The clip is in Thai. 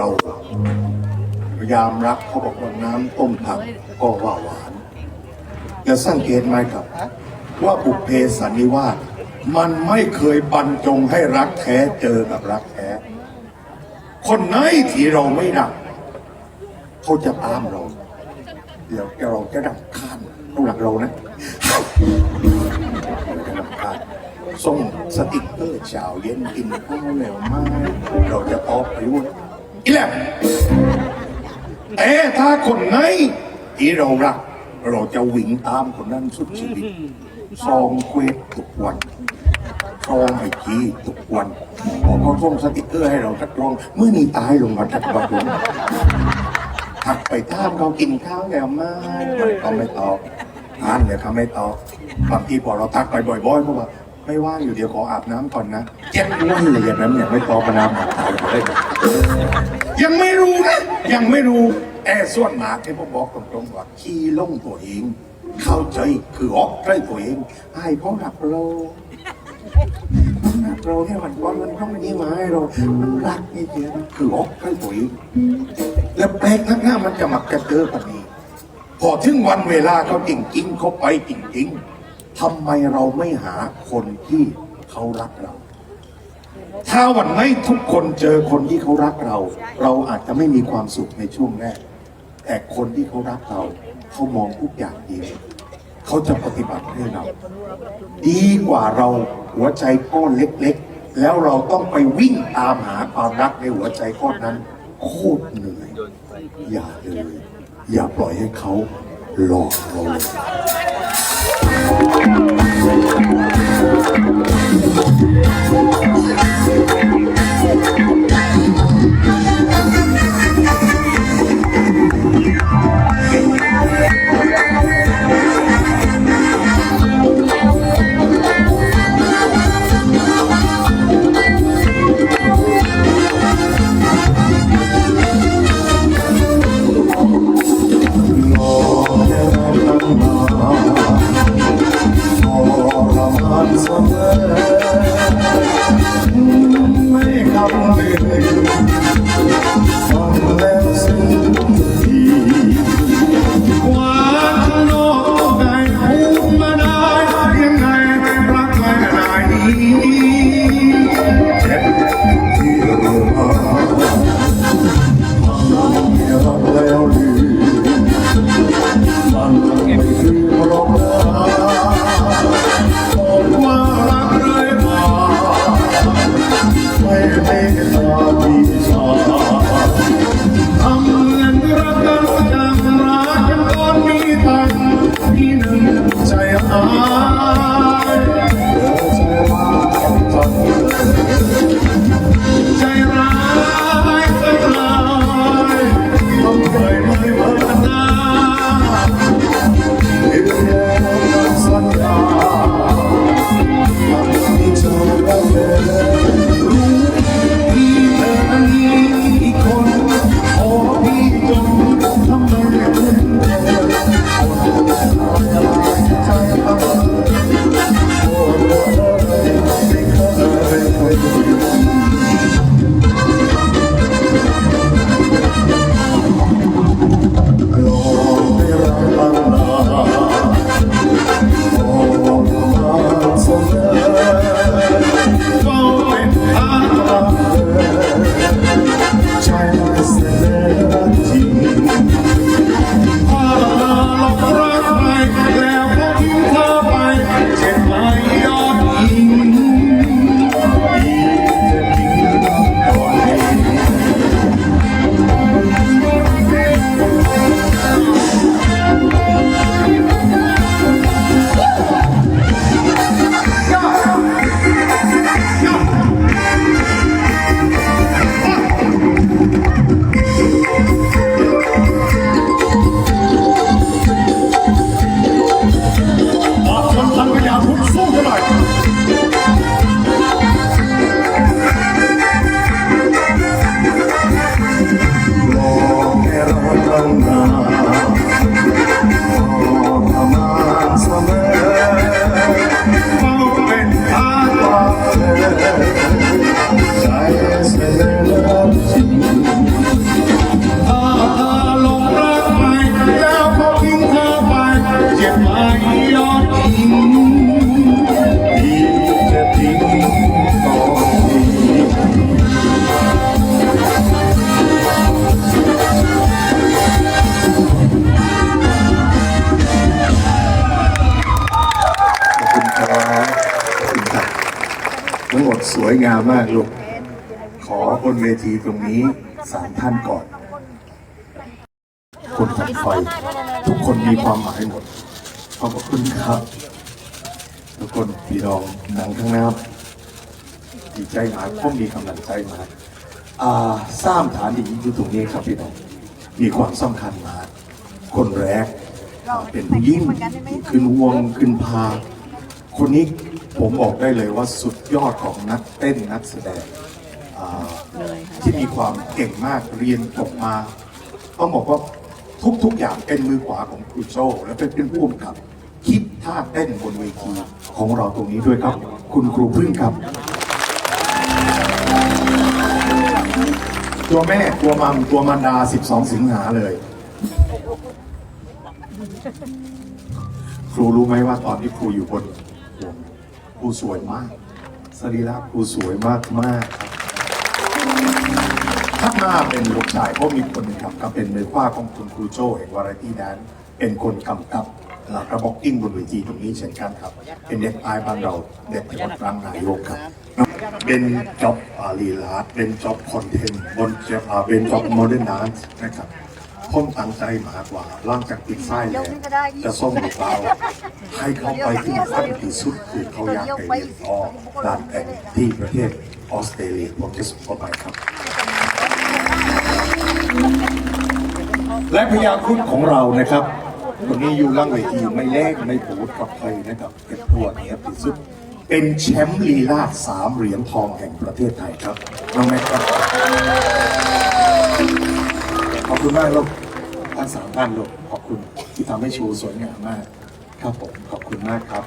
เราพยายามรักเขาบอกว่าน้ำต้มผักก็ว่าหวานจะสังเกตไหมครับ ว่าบุพเพสันนิวาสมันไม่เคยบรรจงให้รักแท้เจอกับรักแท้ คนไหนที่เราไม่รักเขาจะตามเรา เดี๋ยวเราจะดังคานต้องหลักเรานะจะดังคานส่งสติ๊กเกอร์เช้าเย็นกินข้าวแล้วไมาเราจะตอบไปว่า อีแหละแต่ถ้าคนไหนที่เรารัก เราจะวิ่งตามคนนั้นสุดชีวิตซองเควสทุกวันซองไอจีทุกวันพอเขาส่งสติ๊กเกอร์ให้เราทัดลองเมื่อนี้ตายลงมาทัดวันลงหักไปถามเขากินข้าวแล้วไมมันก็ไม่ตอบอ่านเดี๋ยวเขาไม่ตอบบางทีพอเราทักไปบ่อยๆเขาบอก ไม่ว่างอยู่เดี๋ยวขออาบน้ำก่อนนะเจ็ดวันเลยอย่างนั้นเนี่ยไม่ตอบประนามหาตายเลยยังไม่รู้นะยังไม่รู้แต่ส่วนมากที่ผมบอกตรงๆว่าขี้ลงตัวเอง เข้าใจคือออกใกล้ตัวเองให้พราะรักเรารักเราเนี่ยวันก่อนมันต้องนี้มาให้เรารักนี่เดียวคือออกใกล้ตัวเองแล้วแปลกนักหน้ามันจะมักจะเจอแบบนี้พอถึงวันเวลาเขาจริงๆเขาไปจริงๆ ทำไมเราไม่หาคนที่เขารักเรา ถ้าวันไหนทุกคนเจอคนที่เขารักเรา เราอาจจะไม่มีความสุขในช่วงแรก แต่คนที่เขารักเรา เขามองทุกอย่างดีเขาจะปฏิบัติให้เรา ดีกว่าเราหัวใจก้อนเล็กๆ แล้วเราต้องไปวิ่งตามหาความรักในหัวใจก้อนนั้น โคตรเหนื่อย อย่าเลยอย่าปล่อยให้เขาหลอกเรา Yeah. สวยงามมากลูก ขอบนเวทีตรงนี้สามท่านก่อน คนถัดไปทุกคนมีความหมายหมด ขอบคุณครับ ทุกคนพี่น้องหนังข้างหน้าดีใจมากผมมีกำลังใจมากอ่าสร้างฐานดีอยู่ตรงนี้ครับพี่น้อง มีความสำคัญมากคนแรก เป็นผู้หญิงขึ้นวงขึ้นพา คนนี้ ผมบอกได้เลยว่าสุดยอดของนักเต้นนักแสดงอ่าที่มีความเก่งมากเรียนจบมาต้องบอกว่าทุกๆอย่างเป็นมือขวาของครูโจและเป็นเป็นผู้กำกับ คิดท่าเต้นบนเวทีของเราตรงนี้ด้วยครับ คุณครูพึ่งครับ ตัวแม่ตัวมัมตัวมันดา 12 สิงหาเลย ครูรู้ไหมว่าตอนที่ครูอยู่บนวง ครูสวยมาก สรีระครูสวยมากมากถ้ามาเป็นลูกชายก็มีคนนึงครับก็เป็นมือขวาของคุณครูโจเอกวาไรตี้แดนเป็นคนกำกับหลักระบอกกิ้งบนเวทีตรงนี้เช่นกันครับ เป็นเด็กอายบ้านเราเด็กจังหวัดตรังนายกครับเป็นจ็อบอารีลาเป็นจ็อบคอนเทนต์บนเจอ่าเป็นจ็อบโมเดิร์นดานนะครับ ผมตั้งใจมากกว่าหล่างจากติดไส้แล้วจะส่งลูกเราให้เขาไปถึงขั้นที่สุดคือเขาอยากไปเรียนต่อด้านแต่งที่ประเทศออสเตรเลียผมจะส่งเขาไปครับ และพยาครุฑของเรานะครับคนนี้อยู่ล่างเวทีไม่แลกไม่พูดกับใครนะครับเป็นตัวเนี้ยที่สุดเป็นแชมป์ลีลาดสามเหรียญทองแห่งประเทศไทยครับน้องแม็กครับขอบ ณมากลูกท่านสามท่านลูกขอบคุณที่ทำให้ชูสวยงามมาก ครับผมขอบคุณมากครับ